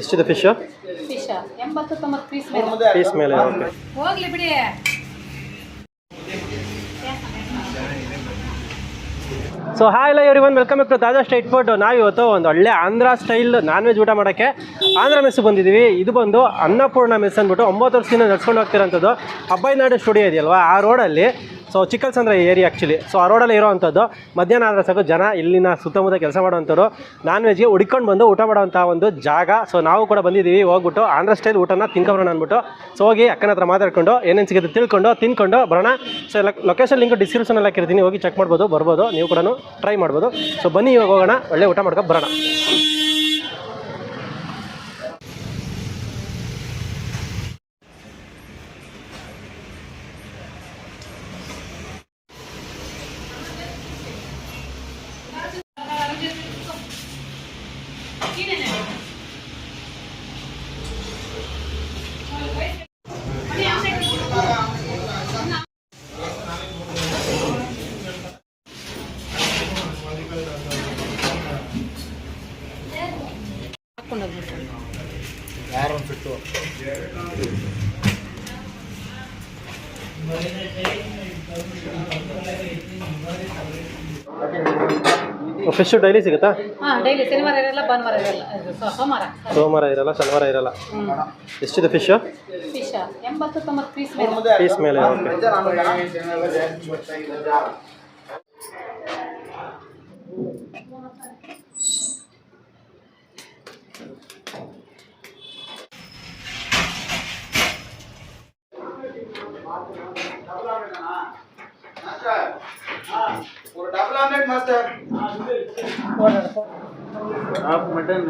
ಎಷ್ಟಿದೆ fish fish ಎಂಬತ್ತು ತೊಂಬತ್ತು ಪೀಸ್ ಮೇಲೆ. ಪೀಸ್ ಮೇಲೆ ಓಕೆ ಹೋಗ್ಲಿ ಬಿಡಿ. ಸೊ ಹಾಯ್ ಇಲ್ಲ ಇವ್ರಿ ಒಂದು ವೆಲ್ಕಮ್ ಬ್ಯಾಕ್ ತಾಜಾ ಸ್ಟ್ರೈಟ್ ಫುಡ್ ನಾವಿವತ್ತು ಒಂದು ಒಳ್ಳೆ ಆಂಧ್ರ ಸ್ಟೈಲ್ ನಾನ್ ವೆಜ್ ಊಟ ಮಾಡೋಕ್ಕೆ ಆಂಧ್ರ ಮೆಸ್ಸು ಬಂದಿದ್ದೀವಿ. ಇದು ಬಂದು ಅನ್ನಪೂರ್ಣ ಮೆಸ್ ಅಂದ್ಬಿಟ್ಟು ಒಂಬತ್ತು ವರ್ಷದಿಂದ ನಡ್ಸ್ಕೊಂಡು ಹೋಗ್ತಿರೋಂಥದ್ದು. ನಾಡು ಸ್ಟುಡಿಯೋ ಇದೆಯಲ್ವಾ? ಆ ರೋಡಲ್ಲಿ so Chikkalsandra area actually so ಆ ರೋಡಲ್ಲಿ ಇರೋವಂಥದ್ದು, ಮಧ್ಯಾಹ್ನ ಆದರೆ ಸಾಕು ಜನ ಇಲ್ಲಿನ ಸುತ್ತಮುತ್ತ ಕೆಲಸ ಮಾಡೋವಂಥವ್ರು ನಾನ್ ವೆಜ್ಗೆ ಹುಡ್ಕೊಂಡು ಬಂದು ಊಟ ಮಾಡೋವಂಥ ಒಂದು ಜಾಗ. ಸೊ ನಾವು ಕೂಡ ಬಂದಿದ್ದೀವಿ, ಹೋಗ್ಬಿಟ್ಟು ಆಂಧ್ರ ಸ್ಟೈಲ್ ಊಟನ ತಿನ್ಕೊಬರೋಣ ಅಂದ್ಬಿಟ್ಟು. ಸೊ ಹೋಗಿ ಅಕ್ಕನ ಹತ್ರ ಮಾತಾಡ್ಕೊಂಡು, ಏನೇನು ಸಿಗುತ್ತೆ ತಿಳ್ಕೊಂಡು, ತಿನ್ಕೊಂಡು ಬರೋಣ. ಸೊ ಲೊಕೇಶನ್ ಲಿಂಕ್ ಡಿಸ್ಕ್ರಿಪ್ಷನಲ್ಲಿ ಹಾಕಿರ್ತೀನಿ, ಹೋಗಿ ಚೆಕ್ ಮಾಡ್ಬೋದು, ಬರ್ಬೋದು, ನೀವು ಕೂಡ ಟ್ರೈ ಮಾಡ್ಬೋದು. ಸೊ ಬನ್ನಿ ಇವಾಗ ಹೋಗೋಣ, ಒಳ್ಳೆ ಊಟ ಮಾಡ್ಕೊಂಡು ಬರೋಣ. Seen. ಫಿಶ್ ಡೈಲಿ ಸಿಗುತ್ತಾ ಹಾಂ ಡೈಲಿ ಶನಿವಾರ ಇರಲ್ಲ ಭಾನುವಾರ ಇರಲ್ಲ ಇದು ಸೊ- ಸೋಮವಾರ ಸೋಮವಾರ ಇರಲ್ಲ ಶನಿವಾರ ಇರಲ್ಲ ಹ್ಞೂ ಎಷ್ಟಿದೆ ಫಿಶ್ ಫಿಶ್ ಎಂಬತ್ತು ತೊಂಬತ್ತು ಪೀಸ್ ಮೇಲೆ ಪೀಸ್ ಮೇಲೆ ಓಕೆ ஒரு double omelette master half mutton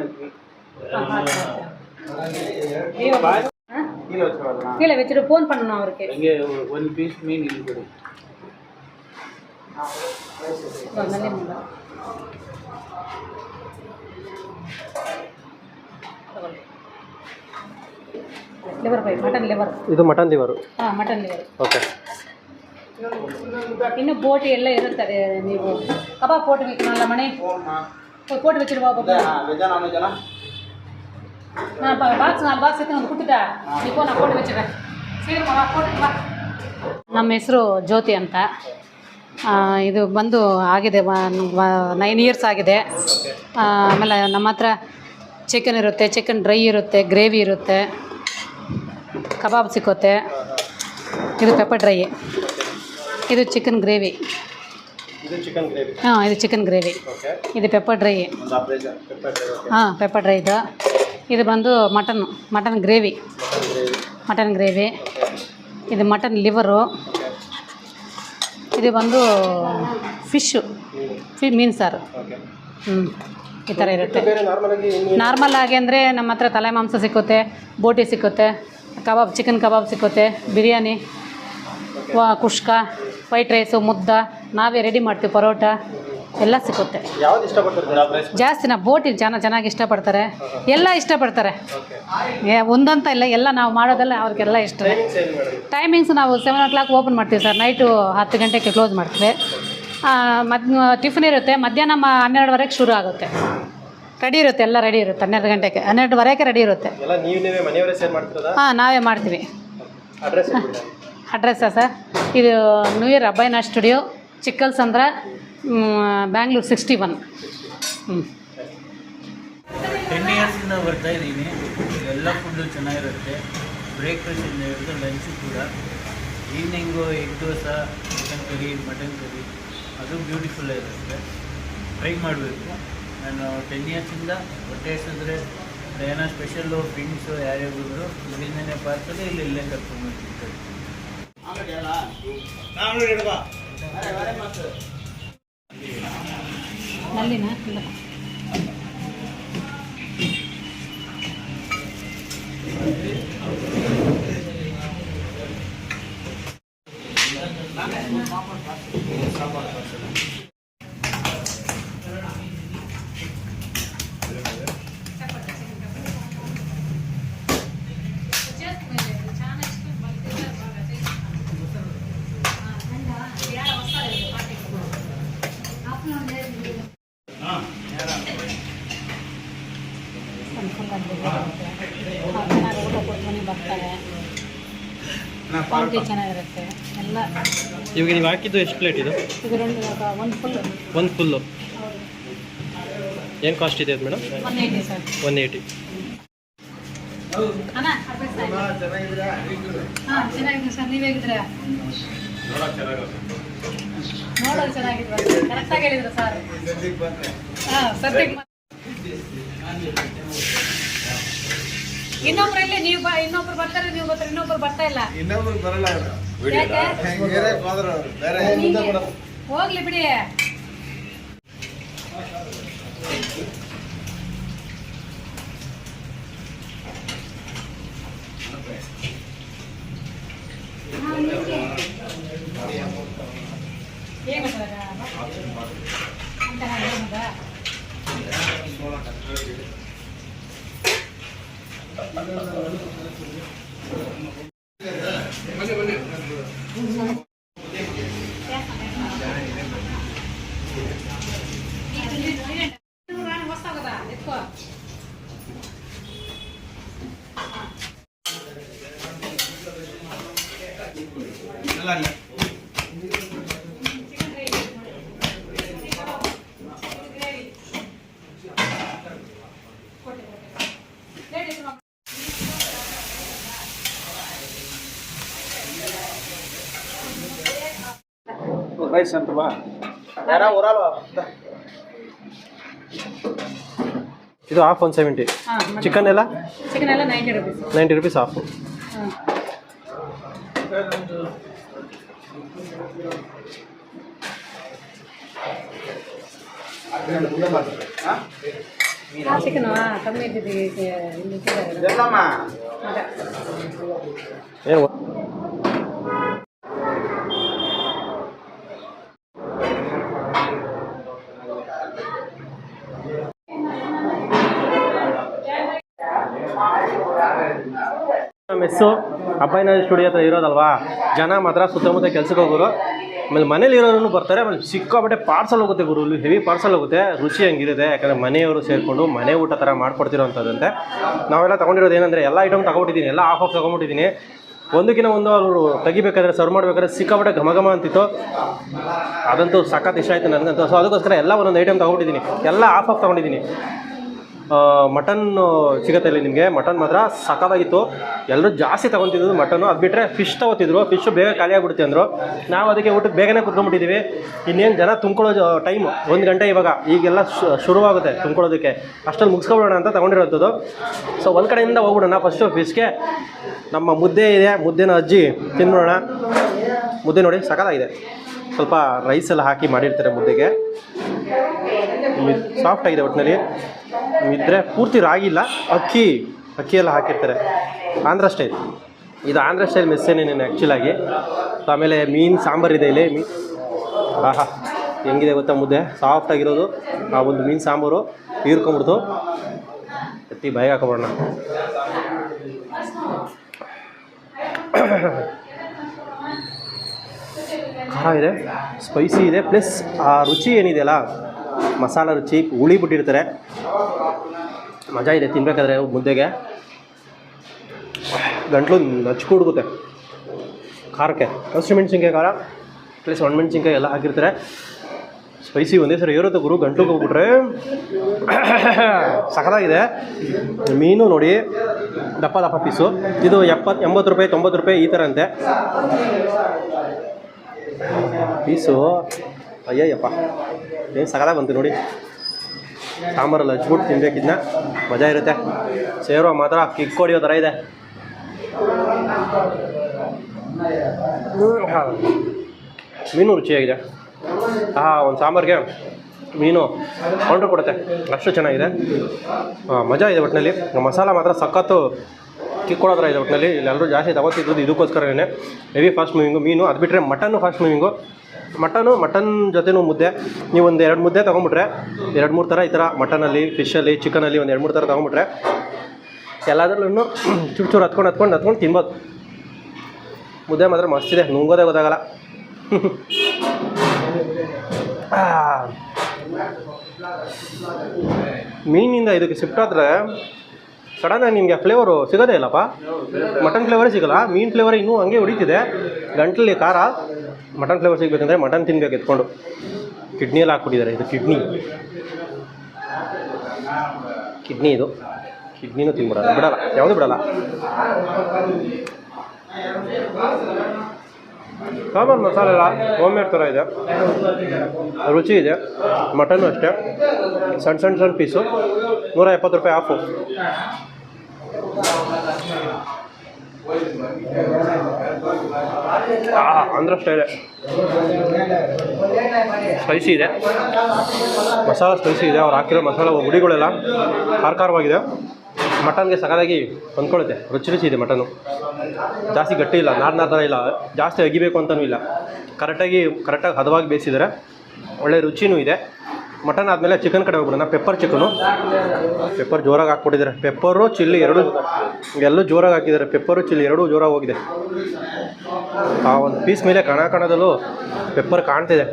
கீழே வச்சுட்டு ஃபோன் பண்ணணும் அவருக்கு. இங்கே ஒன் பீஸ் மீன் இருக்குது லிவர் பை மட்டன் லிவர் இது மட்டன் லிவர் ஆ மட்டன் லிவர் ஓகே ಇನ್ನು ಬೋಟ್ ಎಲ್ಲ ಇರುತ್ತದೆ ನೀವು. ಕಬಾಬ್ ಬೋಟಿ ಬೇಕಲ್ಲ ಮನೆ ಬೋಟಿ ಬೇಕಿರುವ ನಾನು ಬಾಕ್ಸ್ ಒಂದು ನಾ ನಮ್ಮ ಹೆಸರು ಜ್ಯೋತಿ ಅಂತ. ಇದು ಬಂದು ಆಗಿದೆ ನೈನ್ ಇಯರ್ಸ್ ಆಗಿದೆ. ಆಮೇಲೆ ನಮ್ಮ ಹತ್ರ ಚಿಕನ್ ಇರುತ್ತೆ ಚಿಕನ್ ಡ್ರೈ ಇರುತ್ತೆ ಗ್ರೇವಿ ಇರುತ್ತೆ. ಕಬಾಬ್ ಸಿಕ್ಕುತ್ತೆ. ಇದು ಪೆಪ್ಪರ್ ಡ್ರೈ ಇದು ಚಿಕನ್ ಗ್ರೇವಿ ಇದು ಚಿಕನ್ ಗ್ರೇವಿ ಹಾಂ ಇದು ಚಿಕನ್ ಗ್ರೇವಿ ಓಕೆ ಇದು ಪೆಪ್ಪರ್ ಡ್ರೈ ಒಂದು ಆಪ್ರೇಜ ಹಾಂ ಪೆಪ್ಪರ್ ಡ್ರೈ ಇದು. ಇದು ಬಂದು mutton mutton gravy mutton gravy ಇದು ಮಟನ್ ಲಿವರು ಇದು ಬಂದು ಫಿಶ್ಶು ಫಿ ಮೀನು ಸಾರು. ಓಕೆ ಹ್ಞೂ ಈ ಥರ ಇರುತ್ತೆ. ಬೇರೆ ನಾರ್ಮಲ್ ಆಗಿ ಇನ್ನು ನಾರ್ಮಲ್ ಆಗಿ ಅಂದರೆ ನಮ್ಮ ಹತ್ರ ತಲೆ ಮಾಂಸ ಸಿಕ್ಕುತ್ತೆ ಬೋಟಿ ಸಿಕ್ಕುತ್ತೆ ಕಬಾಬ್ ಚಿಕನ್ ಕಬಾಬ್ ಸಿಕ್ಕುತ್ತೆ ಬಿರಿಯಾನಿ ವಾ ಕುಷ್ಕ. ವೈಟ್ ರೈಸು ಮುದ್ದ ನಾವೇ ರೆಡಿ ಮಾಡ್ತೀವಿ ಪರೋಟ ಎಲ್ಲ ಸಿಕ್ಕುತ್ತೆ ಯಾವ್ದು ಇಷ್ಟಪಡ್ತಾರೆ ಜಾಸ್ತಿ ನಾವು ಬೋಟಿ ಜನ ಚೆನ್ನಾಗಿ ಇಷ್ಟಪಡ್ತಾರೆ. ಎಲ್ಲ ಇಷ್ಟಪಡ್ತಾರೆ. ಏ, ಒಂದಂತ ಇಲ್ಲ ಎಲ್ಲ ನಾವು ಮಾಡೋದೆಲ್ಲ ಅವ್ರಿಗೆಲ್ಲ ಇಷ್ಟ. ಟೈಮಿಂಗ್ಸ್ ನಾವು ಸೆವೆನ್ ಓ ಕ್ಲಾಕ್ ಓಪನ್ ಮಾಡ್ತೀವಿ ಸರ್ ನೈಟು ಹತ್ತು ಗಂಟೆಗೆ ಕ್ಲೋಸ್ ಮಾಡ್ತೀವಿ. ಮದ್ ಟಿಫಿನ್ ಇರುತ್ತೆ. ಮಧ್ಯಾಹ್ನ ಮ ಹನ್ನೆರಡುವರೆಗೆ ಶುರು ಆಗುತ್ತೆ. ರೆಡಿ ಇರುತ್ತೆ ಎಲ್ಲ ರೆಡಿ ಇರುತ್ತೆ. ಹನ್ನೆರಡು ಗಂಟೆಗೆ ಹನ್ನೆರಡುವರೆಗೆ ರೆಡಿ ಇರುತ್ತೆ. ಎಲ್ಲ ನೀವು ನೀವೇ ಮನೆಯವರೇ ಸೇಲ್ ಮಾಡ್ತಿರೋದಾ? ಹಾಂ ನಾವೇ ಮಾಡ್ತೀವಿ. ಅಡ್ರೆಸ್ ಅಡ್ರೆಸ್ಸಾ ಸರ್? ಇದು new year ಅಬ್ಬೈನ studio Chikkalsandra Bangalore sixty one ಹ್ಞೂ ಟೆನ್ ಇಯರ್ಸಿಂದ ಬರ್ತಾ ಇದ್ದೀನಿ ಎಲ್ಲ ಫುಡ್ಡು ಚೆನ್ನಾಗಿರುತ್ತೆ. ಬ್ರೇಕ್ಫಾಸ್ಟಿಂದ ಹಿಡಿದು ಲಂಚು ಕೂಡ. Evening egg dosa chicken curry mutton curry ಅದು ಬ್ಯೂಟಿಫುಲ್ ಇರುತ್ತೆ ಟ್ರೈ ಮಾಡಬೇಕು. ನಾನು ಟೆನ್ ಇಯರ್ಸಿಂದ ಹೊಟ್ಟೆ ಹಸಿದ್ರೆ ಏನೋ ಸ್ಪೆಷಲ್ಲು ಫ್ರೆಂಡ್ಸು ಯಾರ್ಯಾರು ಇಲ್ಲಿಂದನೇ ಪಾರ್ಕಲ್ಲಿ ಇಲ್ಲಿ ಇಲ್ಲೇ ಕರ್ಕೊಂಡು ನಲ್ಲಿನ ಇಲ್ಲ ಕ್ವಾಲಿಟಿ ಚೆನ್ನಾಗಿರುತ್ತೆ. ಎಲ್ಲ ಇವಾಗ ನೀವು ಹಾಕಿದ್ದು ಎಷ್ಟು ಪ್ಲೇಟ್ ಇದು? ಇದು రెండు ಒಂದು ಫುಲ್ ಒಂದು ಫುಲ್ಲು ಏನು ಕಾಸ್ಟ್ ಇದೆ ಅದು madam one eighty sir one eighty ಅಣ್ಣ ಹಾಂ ಚೆನ್ನಾಗಿದೆ ಸರ್ ನೀವು ಹೇಗಿದ್ರೆ ನೋಡೋದು ಚೆನ್ನಾಗಿದ್ರು ಕರೆಕ್ಟಾಗಿ ಹೇಳಿದ್ರು ಸರ್ ಹಾಂ ಸದ್ಯಕ್ಕೆ ಮಾತ್ರ. ಇನ್ನೊಬ್ರು ಇಲ್ಲಿ ನೀವು ಇನ್ನೊಬ್ರು ಬರ್ತಾರೆ ನೀವು ಬರ್ತಾರೆ ಇನ್ನೊಬ್ರು ಬರ್ತಾ ಇಲ್ಲ. ಇನ್ನೊಬ್ರು ಬರಲ್ಲ ಅವರು. ಹೋಗ್ಲಿ ಬಿಡಿ. ಏನು ಸರ್ ಅಂತ ರೈಸ್ ಅಂತ ಬಾ ಯಾರ ಊರಲ್ವಾ ಇದು ಹಾಫ್ ಒನ್ ಸೆವೆಂಟಿ ಹಾಂ ಚಿಕನ್ ಎಲ್ಲ ಚಿಕನ್ ಎಲ್ಲ ninety rupees ninety rupees half ಹಾಂ ಚಿಕನ್ ಕಮ್ಮಿ ಇದ್ದಿದ್ದು ಈಗ ಇಲ್ಲಿ ಇಟ್ಟಿದ್ದಾರೆ. ಎಲ್ಲಮ್ಮ ಅದೇ. ಏನು ಮೆಸ್ಸು ಅಬ್ಬಾಯಿನ ಸ್ಟುಡಿಯೋ ಹತ್ರ ಇರೋದಲ್ವಾ? ಜನ ಮಾತ್ರ ಸುತ್ತಮುತ್ತ ಕೆಲ್ಸಕ್ಕೆ ಹೋಗೋರು. ಆಮೇಲೆ ಮನೇಲಿ ಇರೋರು ಬರ್ತಾರೆ, ಆಮೇಲೆ ಸಿಕ್ಕಾಪಟ್ಟೆ ಪಾರ್ಸಲ್ ಹೋಗುತ್ತೆ ಗುರು. ಇಲ್ಲಿ ಹೆವಿ ಪಾರ್ಸಲ್ ಹೋಗುತ್ತೆ. ರುಚಿ ಹಂಗಿರುತ್ತೆ. ಯಾಕಂದರೆ ಮನೆಯವರು ಸೇರಿಕೊಂಡು ಮನೆ ಊಟ ಥರ ಮಾಡ್ಕೊಡ್ತಿರೋವಂಥದ್ದಂತೆ ನಾವೆಲ್ಲ ತೊಗೊಂಡಿರೋದು ಏನಂದರೆ ಎಲ್ಲ ಐಟಮ್ ತೊಗೊಂಡಿದ್ದೀನಿ ಎಲ್ಲ ಆಫ್ ಆಫ್ ತೊಗೊಂಬಿಟ್ಟಿದ್ದೀನಿ. ಒಂದಕ್ಕಿಂತ ಒಂದು ಅವರು ತೆಗಿಬೇಕಾದ್ರೆ ಸರ್ವ್ ಮಾಡಬೇಕಾದ್ರೆ ಸಿಕ್ಕಾಪಟ್ಟೆ ಘಮ ಘಮ ಅಂತಿತ್ತು. ಅದಂತೂ ಸಖತ್ ಇಷ್ಟ ಆಯಿತು ನನಗಂತೂ. ಸೊ ಅದಕ್ಕೋಸ್ಕರ ಎಲ್ಲ ಒಂದೊಂದು ಐಟಮ್ ತೊಗೊಂಡಿದ್ದೀನಿ ಎಲ್ಲ ಆಫ್ ಆಫ್ ತೊಗೊಂಡಿದ್ದೀನಿ. ಮಟನ್ ಸಿಗುತ್ತೆ ಇಲ್ಲಿ ನಿಮಗೆ. ಮಟನ್ ಮಾತ್ರ ಸಖತ್ತಾಗಿತ್ತು. ಎಲ್ಲರೂ ಜಾಸ್ತಿ ತೊಗೊತಿದ್ರು ಮಟನ್ನು ಅದು ಬಿಟ್ಟರೆ ಫಿಶ್ ತೊಗೋತಿದ್ರು. ಫಿಶ್ ಬೇಗ ಖಾಲಿ ಅಂದರು. ನಾವು ಅದಕ್ಕೆ ಊಟಕ್ಕೆ ಬೇಗನೆ ಕುತ್ಕೊಂಡ್ಬಿಟ್ಟಿದ್ದೀವಿ ಇನ್ನೇನು ಜನ ತುಂಬ್ಕೊಳ್ಳೋ ಟೈಮ್ ಒಂದು ಗಂಟೆ ಇವಾಗ. ಈಗೆಲ್ಲ ಶುರುವಾಗುತ್ತೆ ತುಂಬ್ಕೊಳ್ಳೋದಕ್ಕೆ. ಅಷ್ಟಲ್ಲಿ ಮುಗಿಸ್ಕೊಬಿಡೋಣ ಅಂತ ತೊಗೊಂಡಿರೋಂಥದ್ದು. ಸೊ ಒಂದು ಕಡೆಯಿಂದ ಹೋಗ್ಬಿಡೋಣ ಫಸ್ಟು ಫಿಶ್ಗೆ ನಮ್ಮ ಮುದ್ದೆ ಇದೆ. ಮುದ್ದೆನ ಅಜ್ಜಿ ತಿನ್ಬಿಡೋಣ ಮುದ್ದೆ ನೋಡಿ, ಸಖತ್ತಾಗಿದೆ. ಸ್ವಲ್ಪ ರೈಸ್ ಎಲ್ಲ ಹಾಕಿ ಮಾಡಿರ್ತಾರೆ ಮುದ್ದೆಗೆ. ಸಾಫ್ಟ್ ಆಗಿದೆ ಒಟ್ಟಿನಲ್ಲಿ ಇದ್ರೆ ಪೂರ್ತಿ ರಾಗಿಲ್ಲ, ಅಕ್ಕಿ ಅಕ್ಕಿ ಎಲ್ಲ ಹಾಕಿರ್ತಾರೆ. ಆಂಧ್ರ ಸ್ಟೈಲ್ ಇದು ಆಂಧ್ರ ಸ್ಟೈಲ್ ಮೆಸ್ಸೇನೇನು ಆ್ಯಕ್ಚುಲಾಗಿ ಆಮೇಲೆ ಮೀನು ಸಾಂಬಾರಿದೆ ಇಲ್ಲಿ. ಮೀನು ಆಹಾ, ಹೆಂಗಿದೆ ಗೊತ್ತಾ ಮುದ್ದೆ? ಸಾಫ್ಟ್ ಆಗಿರೋದು. ಆ ಒಂದು ಮೀನು ಸಾಂಬಾರು ಹೀರ್ಕೊಂಬಿಡ್ತು ಎತ್ತಿ ಭಯ ಹಾಕೊಬೋಣ. ಖಾರ ಇದೆ ಸ್ಪೈಸಿ ಇದೆ ಪ್ಲಸ್ ಆ ರುಚಿ ಏನಿದೆಯಲ್ಲ, ಮಸಾಲ ರುಚಿ ಹುಳಿ ಬಿಟ್ಟಿರ್ತಾರೆ ಮಜಾ ಇದೆ, ತಿನ್ಬೇಕಾದ್ರೆ ಮುದ್ದೆಗೆ. ಗಂಟ್ಲು ನಚ್ಕೊಡ್ಗುತ್ತೆ ಖಾರಕ್ಕೆ. ಖಾರಕ್ಕೆ ಹಸಿಮೆಣ್ಸಿನ್ಕಾಯಿ ಖಾರ ಪ್ಲಸ್ ಒಣಮೆಣ್ಸಿನ್ಕಾಯಿ ಎಲ್ಲ ಹಾಕಿರ್ತಾರೆ. ಸ್ಪೈಸಿ ಒಂದೇ ಸರಿ ಏರುತ್ತೆ ಗುರು ಗಂಟ್ಲಿಗೆ ಹೋಗ್ಬಿಟ್ರೆ. ಸಖತ್ತಾಗಿದೆ. ಮೀನು ನೋಡಿ, ದಪ್ಪ ದಪ್ಪ ಪೀಸು ಇದು ಎಪ್ಪತ್ತು ಎಂಬತ್ತು ರೂಪಾಯಿ, ತೊಂಬತ್ತು ರೂಪಾಯಿ ಈ ಥರ ಅಂತೆ ಪೀಸು ಅಯ್ಯಯ್ಯಪ್ಪ. ಏನು ಸಗದಾಗ ಬಂತು ನೋಡಿ. ಸಾಂಬಾರಲ್ಲಿ ಹಚ್ಬಿಟ್ಟು ತಿನ್ಬೇಕಿದ್ನ ಮಜಾ ಇರುತ್ತೆ. ಸೇರೋ ಮಾತ್ರ ಕಿಕ್ ಹೊಡಿಯೋ ಥರ ಇದೆ. ಮೀನು ರುಚಿಯಾಗಿದೆ. ಹಾಂ ಒಂದು ಸಾಂಬಾರಿಗೆ ಮೀನು ಪೌಂಡ್ರ್ ಕೊಡುತ್ತೆ. ಅಷ್ಟು ಚೆನ್ನಾಗಿದೆ. ಆ, ಮಜಾ ಇದೆ ಒಟ್ಟಿನಲ್ಲಿ ಮಸಾಲ ಮಾತ್ರ ಸಖತ್ತು ಕಿಕ್ಕೊಡೋ ಥರ ಇದೆ ಒಟ್ಟಿನಲ್ಲಿ ಇಲ್ಲೆಲ್ಲರೂ ಜಾಸ್ತಿ ತಗೋತಿದ್ದು ಇದಕ್ಕೋಸ್ಕರನೇ. ಹೆವಿ ಫಾಸ್ಟ್ ಮೂವಿಂಗು ಮೀನು. ಅದು ಬಿಟ್ಟರೆ mutton fast moving mutton, mutton ಜೊತೆನೂ ಮುದ್ದೆ. ನೀವು ಒಂದು ಎರಡು ಮುದ್ದೆ ತೊಗೊಂಬಿಟ್ರೆ, ಎರಡು ಮೂರು ಥರ ಈ ಥರ ಮಟನಲ್ಲಿ ಫಿಶಲ್ಲಿ ಚಿಕನಲ್ಲಿ ಒಂದು ಎರಡು ಮೂರು ಥರ ತೊಗೊಂಬಿಟ್ರೆ ಎಲ್ಲದರಲ್ಲೂ ಚೂರು ಚೂರು ಹತ್ಕೊಂಡು ಹತ್ಕೊಂಡು ಹತ್ಕೊಂಡು ತಿನ್ಬೋದು. ಮುದ್ದೆ ಮಾತ್ರ ಮಸ್ತಿದೆ ನುಂಗೋದೇ ಗೊತ್ತಾಗಲ್ಲ. ಮೀನಿಂದ ಇದಕ್ಕೆ ಶಿಫ್ಟ್ ಆದರೆ ಸಡನ್ನಾಗಿ ನಿಮಗೆ ಫ್ಲೇವರು ಸಿಗೋದೇ ಇಲ್ಲಪ್ಪ? ಮಟನ್ ಫ್ಲೇವರೇ ಸಿಗಲ್ಲ. ಮೀನು ಫ್ಲೇವರ್ ಇನ್ನೂ ಹಂಗೆ ಹೊಡಿತಿದೆ ಗಂಟಲಿ ಖಾರ. ಮಟನ್ ಫ್ಲೇವರ್ ಸಿಗಬೇಕಂದ್ರೆ ಮಟನ್ ತಿನ್ಬೇಕು ಎತ್ಕೊಂಡು. ಕಿಡ್ನಿಯಲ್ಲಿ ಹಾಕ್ಬಿಟ್ಟಿದ್ದಾರೆ. ಇದು ಕಿಡ್ನಿ ಕಿಡ್ನಿ ಇದು. ಕಿಡ್ನಿನೂ ತಿನ್ಬಿಡಲ್ಲ. ಬಿಡಲ್ಲ. ಯಾವುದು ಬಿಡಲ್ಲ. ಸಾಂಬಾರು ಮಸಾಲೆ ಎಲ್ಲ ಹೋಮ್ಮೇಡ್ ಥರ ಇದೆ. ರುಚಿ ಇದೆ. ಮಟನ್ನು ಅಷ್ಟೇ. ಸಣ್ಣ ಸಣ್ಣ ಸಣ್ಣ ಪೀಸು ನೂರ ಎಪ್ಪತ್ತು ರೂಪಾಯಿ ಆಫು ಆಂಧ್ರ ಸ್ಟೈಲೆ ಸ್ಪೈಸಿ ಇದೆ. ಮಸಾಲ ಸ್ಪೈಸಿ ಇದೆ. ಅವ್ರು ಹಾಕಿರೋ ಮಸಾಲ ಹುಡಿಗಳೆಲ್ಲ ಖಾರ ಖಾರವಾಗಿದೆ ಮಟನ್ಗೆ ಸಕಾಲಾಗಿ ಹೊಂದ್ಕೊಳ್ಳುತ್ತೆ ರುಚಿ ರುಚಿ ಇದೆ ಮಟನು. ಜಾಸ್ತಿ ಗಟ್ಟಿ ಇಲ್ಲ. ನಾರ್ ನಾರ್ ಥರ ಇಲ್ಲ. ಜಾಸ್ತಿ ಅಗಿಬೇಕು ಅಂತಲೂ ಇಲ್ಲ. ಕರೆಕ್ಟಾಗಿ ಕರೆಕ್ಟಾಗಿ ಹದವಾಗಿ ಬೇಯಿಸಿದರೆ ಒಳ್ಳೆ ರುಚಿನೂ ಇದೆ. ಮಟನ್ ಆದಮೇಲೆ ಚಿಕನ್ ಕಡೆ ಹೋಗ್ಬಿಡೋಣ. ಪೆಪ್ಪರ್ ಚಿಕನು ಪೆಪ್ಪರ್ ಜೋರಾಗಿ ಹಾಕ್ಬಿಟ್ಟಿದ್ದಾರೆ ಪೆಪ್ಪರು ಚಿಲ್ಲಿ ಎರಡು. ಎಲ್ಲೂ ಜೋರಾಗಿ ಹಾಕಿದ್ದಾರೆ. ಪೆಪ್ಪರು ಚಿಲ್ಲಿ ಎರಡೂ ಜೋರಾಗಿ ಹೋಗಿದೆ. ಆ ಒಂದು ಪೀಸ್ ಮೇಲೆ ಕಣ ಕಣದಲ್ಲೂ ಪೆಪ್ಪರ್ ಕಾಣ್ತಿದೆ.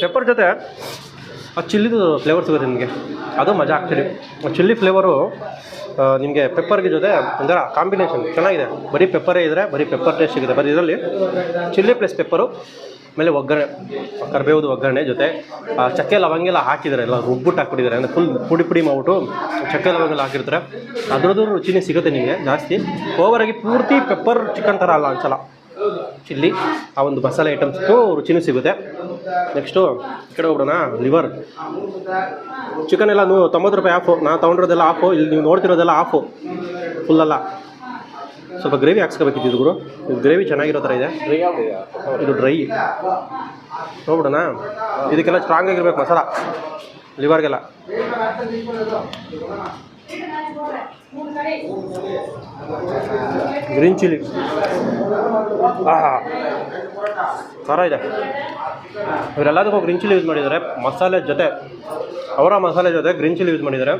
ಪೆಪ್ಪರ್ ಜೊತೆ ಆ ಚಿಲ್ಲಿದು ಫ್ಲೇವರ್ ಸಿಗುತ್ತೆ ನಿಮಗೆ. ಅದು ಮಜಾ ಆ್ಯಕ್ಚುಲಿ ಚಿಲ್ಲಿ ಫ್ಲೇವರು ನಿಮಗೆ ಪೆಪ್ಪರ್ಗೆ ಜೊತೆ ಒಂಥರ ಕಾಂಬಿನೇಷನ್ ಚೆನ್ನಾಗಿದೆ. ಬರೀ ಪೆಪ್ಪರೇ ಇದ್ದರೆ ಬರೀ ಪೆಪ್ಪರ್ ಟೇಸ್ಟ್ ಸಿಗುತ್ತೆ. ಬರೀ ಇದರಲ್ಲಿ ಚಿಲ್ಲಿ ಪ್ಲಸ್ ಪೆಪ್ಪರು ಆಮೇಲೆ ಒಗ್ಗರಣೆ, ಕರ್ಬೇವುದು ಒಗ್ಗರಣೆ ಜೊತೆ ಚಕ್ಕೆ ಲವಂಗ ಎಲ್ಲ ಹಾಕಿದ್ದಾರೆ. ಎಲ್ಲ ರುಬ್ಬಿಟ್ಟು ಹಾಕ್ಬಿಟ್ಟಿದ್ದಾರೆ. ಅಂದರೆ ಫುಲ್ ಪುಡಿ ಪುಡಿ ಮಾಡ್ಬಿಟ್ಟು ಚಕ್ಕೆ ಲವಂಗ ಎಲ್ಲ ಹಾಕಿರ್ತಾರೆ. ಅದ್ರದ್ದು ರುಚಿನೇ ಸಿಗುತ್ತೆ ನಿಮಗೆ ಜಾಸ್ತಿ. ಓವರಾಗಿ ಪೂರ್ತಿ ಪೆಪ್ಪರ್ ಚಿಕನ್ ಥರ ಅಲ್ಲ ಅನ್ಸಲ್ಲ. ಚಿಲ್ಲಿ ಆ ಒಂದು ಮಸಾಲೆ ಐಟಮ್ಸ್ದು ರುಚಿನೂ ಸಿಗುತ್ತೆ. ನೆಕ್ಸ್ಟು ಈ ಕಡೆ ಹೋಗೋಣ ಲಿವರ್ ಚಿಕನ್ ಎಲ್ಲ ನೂ ತೊಂಬತ್ತು ರೂಪಾಯಿ ಆಫು ನಾನು ತೊಗೊಂಡಿರೋದೆಲ್ಲ ಆಫು ಇಲ್ಲಿ ನೀವು ನೋಡ್ತಿರೋದೆಲ್ಲ ಆಫು ಫುಲ್ಲಲ್ಲ ಸ್ವಲ್ಪ ಗ್ರೇವಿ ಹಾಕ್ಸ್ಕೋಬೇಕಿತ್ತು ಇದು ಗುರು. ಇದು ಗ್ರೇವಿ ಚೆನ್ನಾಗಿರೋ ಥರ ಇದೆ. ಇದು ಡ್ರೈ ನೋಡ್ಬಿಡೋಣ. ಇದಕ್ಕೆಲ್ಲ ಸ್ಟ್ರಾಂಗ್ ಆಗಿರ್ಬೇಕು ಮಸಾಲ. ಲಿವರ್ಗೆಲ್ಲ ಗ್ರೀನ್ ಚಿಲ್ಲಿ ಆಹಾ. ಖಾರ ಇದೆ. ಇವರೆಲ್ಲದಕ್ಕೂ ಗ್ರೀನ್ ಚಿಲ್ಲಿ ಯೂಸ್ ಮಾಡಿದ್ದಾರೆ. ಮಸಾಲೆ ಜೊತೆ, ಅವರ ಮಸಾಲೆ ಜೊತೆ ಗ್ರೀನ್ ಚಿಲ್ಲಿ ಯೂಸ್ ಮಾಡಿದ್ದಾರೆ.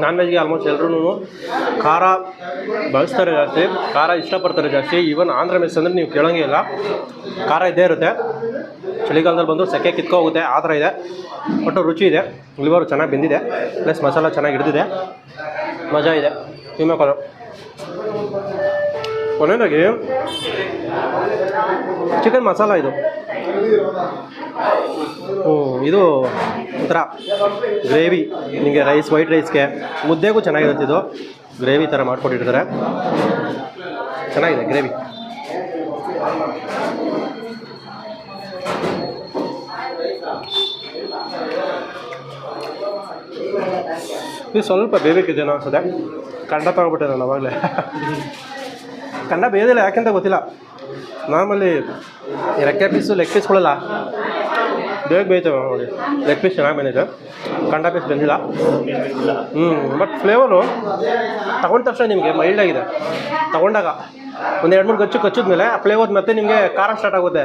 ನಾನ್ ವೆಜ್ಗೆ ಆಲ್ಮೋಸ್ಟ್ ಎಲ್ಲರೂ ಖಾರ ಬಳಸ್ತಾರೆ ಜಾಸ್ತಿ. ಖಾರ ಇಷ್ಟಪಡ್ತಾರೆ ಜಾಸ್ತಿ. ಈವನ್ ಆಂಧ್ರ ಮೆಸ್ ಅಂದರೆ ನೀವು ಕೇಳೋಂಗೇ ಇಲ್ಲ. ಖಾರ ಇದ್ದೇ ಇರುತ್ತೆ. ಚಳಿಗಾಲದಲ್ಲಿ ಬಂದು ಸೆಕೆ ಕಿತ್ಕೊ ಹೋಗುತ್ತೆ, ಆ ಥರ ಇದೆ. ಒಟ್ಟು ರುಚಿ ಇದೆ ಲಿವರ್ ಚೆನ್ನಾಗಿ ಬೆಂದಿದೆ. ಪ್ಲಸ್ ಮಸಾಲ ಚೆನ್ನಾಗಿ ಹಿಡಿದಿದೆ. ಮಜಾ ಇದೆ. ತಿನ್ನೋಕೋದು ಕೊನೆಯದಾಗಿ ಚಿಕನ್ ಮಸಾಲ ಇದು. ಹ್ಞೂ ಇದು ಒಂಥರ ಗ್ರೇವಿ ನಿಮಗೆ ರೈಸ್ ವೈಟ್ ರೈಸ್ಗೆ ಮುದ್ದೆಗೂ ಚೆನ್ನಾಗಿರುತ್ತೆ ಇದು. ಗ್ರೇವಿ ಥರ ಮಾಡ್ಕೊಟ್ಟಿರ್ತಾರೆ. ಚೆನ್ನಾಗಿದೆ ಗ್ರೇವಿ ಇದು ಸ್ವಲ್ಪ ಬೇಬೇಕಿದೆನೋ ಅನ್ಸುತ್ತೆ. ಕಂಡ ತಗೊಬಿಟ್ಟೆ ನಾನು ಅವಾಗಲೇ. ಕಂಡ ಬೇಯೋದಿಲ್ಲ, ಯಾಕೆಂತ ಗೊತ್ತಿಲ್ಲ. ನಾರ್ಮಲಿ ರೆಕ್ಕೆ ಪೀಸು, ಲೆಗ್ ಪೀಸ್ಗಳಲ್ಲ ಬೇಗ ಬೇಯ್ತವೆ ನೋಡಿ. ಲೆಗ್ ಪೀಸ್ ಚೆನ್ನಾಗಿ ಬಂದಿದೆ. ಕಂಡ ಪೀಸ್ ಬಂದಿಲ್ಲ. ಹ್ಞೂ ಬಟ್ ಫ್ಲೇವರು ತಗೊಂಡ ತಕ್ಷಣ ನಿಮಗೆ ಮೈಲ್ಡ್ ಆಗಿದೆ. ತಗೊಂಡಾಗ. ಒಂದು ಎರಡು ಮೂರು ಗಚ್ಚು ಕಚ್ಚಿದ ಮೇಲೆ ಆ ಫ್ಲೇವರ್ ಮತ್ತೆ ನಿಮಗೆ ಖಾರ ಸ್ಟಾರ್ಟ್ ಆಗುತ್ತೆ.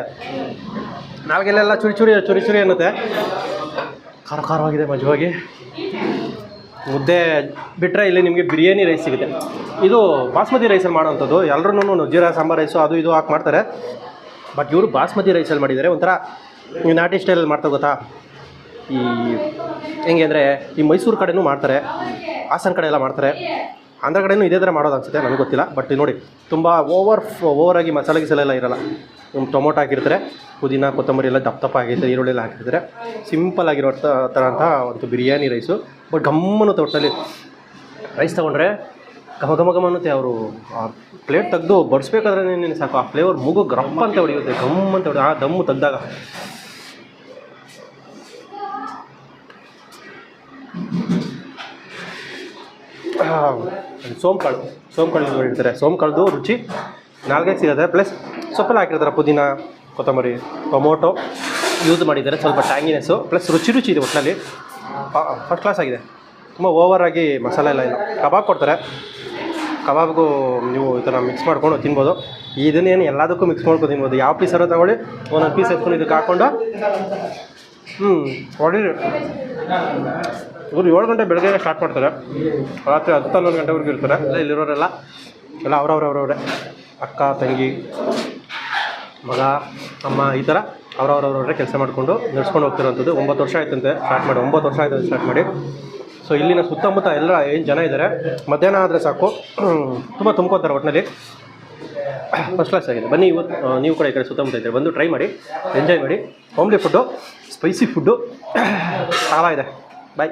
ನಾಲ್ಗೆಲ್ಲೆಲ್ಲ ಚುರಿ ಚುರಿ ಚುರಿ ಚುರಿ ಅನ್ನುತ್ತೆ. ಖಾರ ಖಾರವಾಗಿದೆ ಮಜವಾಗಿ. ಮುದ್ದೆ ಬಿಟ್ಟರೆ ಇಲ್ಲಿ ನಿಮಗೆ ಬಿರಿಯಾನಿ ರೈಸ್ ಸಿಗುತ್ತೆ. ಇದು ಬಾಸ್ಮತಿ ರೈಸಲ್ಲಿ ಮಾಡೋವಂಥದ್ದು. ಎಲ್ಲರೂ ಜೀರಾ, ಸಾಂಬಾರ್, ರೈಸು ಅದು ಇದು ಹಾಕಿ ಮಾಡ್ತಾರೆ. ಬಟ್ ಇವರು ಬಾಸ್ಮತಿ ರೈಸಲ್ಲಿ ಮಾಡಿದ್ದಾರೆ. ಒಂಥರ ನೀವು ನಾಟಿ ಸ್ಟೈಲಲ್ಲಿ ಮಾಡ್ತಾ ಗೊತ್ತಾ? ಈ ಹೆಂಗೆ ಅಂದರೆ ಈ ಮೈಸೂರು ಕಡೆಯೂ ಮಾಡ್ತಾರೆ. ಹಾಸನ ಕಡೆ ಎಲ್ಲ ಮಾಡ್ತಾರೆ. ಆಂಧ್ರ ಕಡೆನೂ ಇದೇ ಥರ ಮಾಡೋದು ಅನ್ಸುತ್ತೆ, ನನಗೆ ಗೊತ್ತಿಲ್ಲ. ಬಟ್ ನೋಡಿ, ತುಂಬ ಓವರ್ ಓವರಾಗಿ ಮಸಾಲೆ ಗಿಸಲೆ ಎಲ್ಲ ಇರಲ್ಲ. ಟೊಮೊಟೊ ಹಾಕಿರ್ತಾರೆ, ಪುದೀನ, ಕೊತ್ತಂಬರಿ ಎಲ್ಲ ದಪ್ಪ ದಪ್ಪ ಆಗಿರ್ತಾರೆ ಈರುಳ್ಳಿ ಎಲ್ಲ ಹಾಕಿರ್ತಾರೆ. ಸಿಂಪಲ್ ಆಗಿರೋ ಥರ ಅಂತ ಒಂದು ಬಿರಿಯಾನಿ ರೈಸು ಬಟ್ ಗಮ್ಮನ್ನು ತೋಟದಲ್ಲಿ ರೈಸ್ ತೊಗೊಂಡ್ರೆ ಘಮ ಘಮ ಘಮ ಅನ್ನುತ್ತೆ ಅವರು. ಆ ಪ್ಲೇಟ್ ತೆಗೆದು ಬಡಿಸ್ಬೇಕಾದ್ರೆ ನೀನು ಸಾಕು. ಆ ಫ್ಲೇವರ್ ಮೂಗು, ಗ್ರಪ್ಪ ಅಂತ ಹೊಡೆಯುತ್ತೆ ಗಮ್ ಅಂತ ಹೊಡೆಯುತ್ತೆ ಆ ದಮ್ಮು ತೆಗ್ದಾಗ. ಸೋಂಕಾಳು ಸೋಂಕಾಳು ಯೂಸ್ ಮಾಡಿರ್ತಾರೆ ಸೋಂಕಾಳದು ರುಚಿ ನಾಲ್ಗೆ ಸಿಗುತ್ತೆ. ಪ್ಲಸ್ ಸೊಪ್ಪಲ್ಲಿ ಹಾಕಿರ್ತಾರೆ, ಪುದೀನ, ಕೊತ್ತಂಬರಿ, ಟೊಮೊಟೊ ಯೂಸ್ ಮಾಡಿದ್ದಾರೆ. ಸ್ವಲ್ಪ ಟ್ಯಾಂಗಿನೆಸ್ಸು ಪ್ಲಸ್ ರುಚಿ ರುಚಿ ಇದೆ ಒಟ್ಟಿನಲ್ಲಿ ಫಸ್ಟ್ ಕ್ಲಾಸ್ ಆಗಿದೆ. ತುಂಬ ಓವರ್ ಆಗಿ ಮಸಾಲೆ ಎಲ್ಲ ಇಲ್ಲ. ಕಬಾಬ್ ಕೊಡ್ತಾರೆ. ಕಬಾಬ್ಗೂ ನೀವು ಈ ಥರ ಮಿಕ್ಸ್ ಮಾಡ್ಕೊಂಡು ತಿನ್ಬೋದು. ಇದನ್ನೇನು ಎಲ್ಲದಕ್ಕೂ ಮಿಕ್ಸ್ ಮಾಡ್ಕೊಂಡು ತಿನ್ಬೋದು. ಯಾವ ಪೀಸರು ತಗೊಳ್ಳಿ, ಒಂದೊಂದು ಪೀಸ್ ಎತ್ಕೊಂಡು ಇದಕ್ಕೆ ಹಾಕ್ಕೊಂಡು ಹ್ಞೂ ಹೊಡೀರಿ ಇವರು ಏಳು ಗಂಟೆ ಬೆಳಗ್ಗೆ ಸ್ಟಾರ್ಟ್ ಮಾಡ್ತಾರೆ. ರಾತ್ರಿ ಹತ್ತು ಹನ್ನೊಂದು ಗಂಟೆವರೆಗೂ ಇರ್ತಾರೆ. ಎಲ್ಲ ಇಲ್ಲಿರೋರೆಲ್ಲ? ಎಲ್ಲ ಅವ್ರವ್ರವ್ರವ್ರೆ. ಅವ್ರವ್ರೆ ಅಕ್ಕ ತಂಗಿ ಮಗ ಅಮ್ಮ ಈ ಥರ ಅವ್ರವ್ರವ್ರವ್ರೆ ಕೆಲಸ ಮಾಡಿಕೊಂಡು ನಡ್ಸ್ಕೊಂಡು ಹೋಗ್ತಿರೋಂಥದ್ದು. ಒಂಬತ್ತು ವರ್ಷ ಆಯ್ತಂತೆ ಸ್ಟಾರ್ಟ್ ಮಾಡಿ ಒಂಬತ್ತು ವರ್ಷ ಆಯ್ತಂತೆ ಸ್ಟಾರ್ಟ್ ಮಾಡಿ. ಸೊ ಇಲ್ಲಿನ ಸುತ್ತಮುತ್ತ ಎಲ್ಲ ಏನು ಜನ ಇದ್ದಾರೆ ಮಧ್ಯಾಹ್ನ ಆದರೆ ಸಾಕು. ತುಂಬ ತುಂಬ್ಕೋತಾರೆ ಒಟ್ಟಿನಲ್ಲಿ ಫಸ್ಟ್ ಕ್ಲಾಸ್ ಆಗಿದೆ. ಬನ್ನಿ ಇವತ್ತು ನೀವು ಕೂಡ ಈ ಕಡೆ ಸುತ್ತಮುತ್ತ ಇದ್ದಾರೆ ಬಂದು ಟ್ರೈ ಮಾಡಿ. ಎಂಜಾಯ್ ಮಾಡಿ. ಹೋಮ್ಲಿ ಫುಡ್ಡು ಸ್ಪೈಸಿ ಫುಡ್ಡು ಸಾಲ ಇದೆ. ಬಾಯ್